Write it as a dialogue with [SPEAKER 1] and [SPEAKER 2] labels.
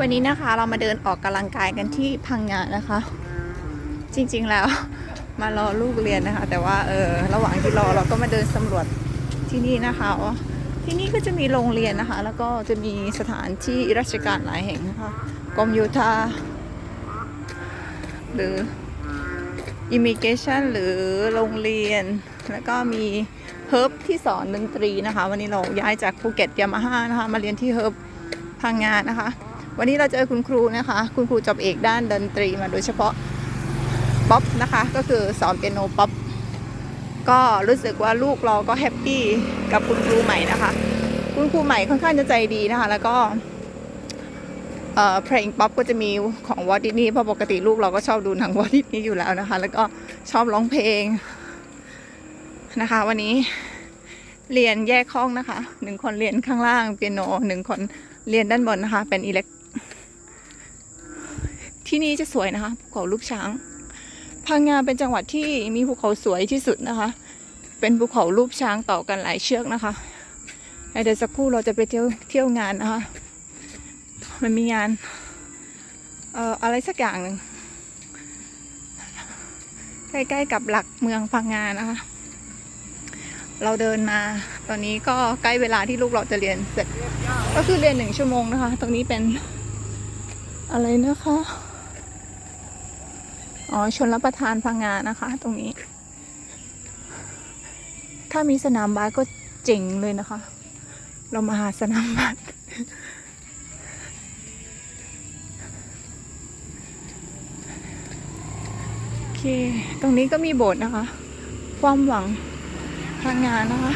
[SPEAKER 1] วันนี้นะคะเรามาเดินออกกำลังกายกันที่พังงานะคะ จริงๆแล้วมารอลูกเรียนนะคะ แต่ว่าเออระหว่างที่รอเราก็มาเดินสำรวจที่นี่นะคะที่นี่ก็จะมีโรงเรียนนะคะ แล้วก็จะมีสถานที่ราชการหลายแห่งนะคะกรมโยธาหรืออิมิเกชันหรือโรงเรียน แล้วก็มีเฮิร์บที่สอนดนตรีนะคะ วันนี้เราย้ายจากภูเก็ตยามาฮ่านะคะ มาเรียนที่เฮิร์บพังงานนะคะ วันนี้เราเจอคุณครูนะคะ คุณครูจบเอกด้านดนตรีมาโดยเฉพาะป๊อปนะคะ ก็คือสอนเปียโนป๊อปก็รู้สึกว่าลูกเราก็แฮปปี้กับคุณครูใหม่นะคะ คุณครูใหม่ค่อนข้างจะใจดีนะคะ แล้วก็เพลงป๊อปก็จะมีของวอดินี่เพราะปกติลูกเราก็ชอบดูหนังวอดินี่อยู่แล้วนะคะ แล้วก็ชอบร้องเพลงนะคะ วันนี้เรียนแยกห้องนะคะหนึ่งคนเรียนข้างล่างเปียโนหนึ่งคนเรียนด้านบนนะคะ เป็นอิเล็ก ที่นี่จะสวยนะคะภูเขาลูกช้างพังงาเป็นจังหวัดที่มีภูเขาสวยที่สุดนะคะ เป็นภูเขารูปช้างต่อกันหลายเชือกนะคะเดี๋ยวสักครู่เราจะไปเที่ยวเที่ยวงานนะคะ มันมีงานเอ่ออะไรสักอย่างหนึ่งใกล้ๆกับหลักเมืองพังงานนะคะ เราเดินมาตอนนี้ก็ใกล้เวลาที่ลูกเราจะเรียนเสร็จ ก็คือเรียนหนึ่งชั่วโมงนะคะ ตรงนี้เป็นอะไรนะคะ อ๋อชนรับประทานพังงานะคะ ตรงนี้ ถ้ามีสนามบาสก็เจ๋งเลยนะคะ เรามาหาสนามบาสโอเค ตรงนี้ก็มีโบสถ์นะคะ ความหวังพังงานนะคะ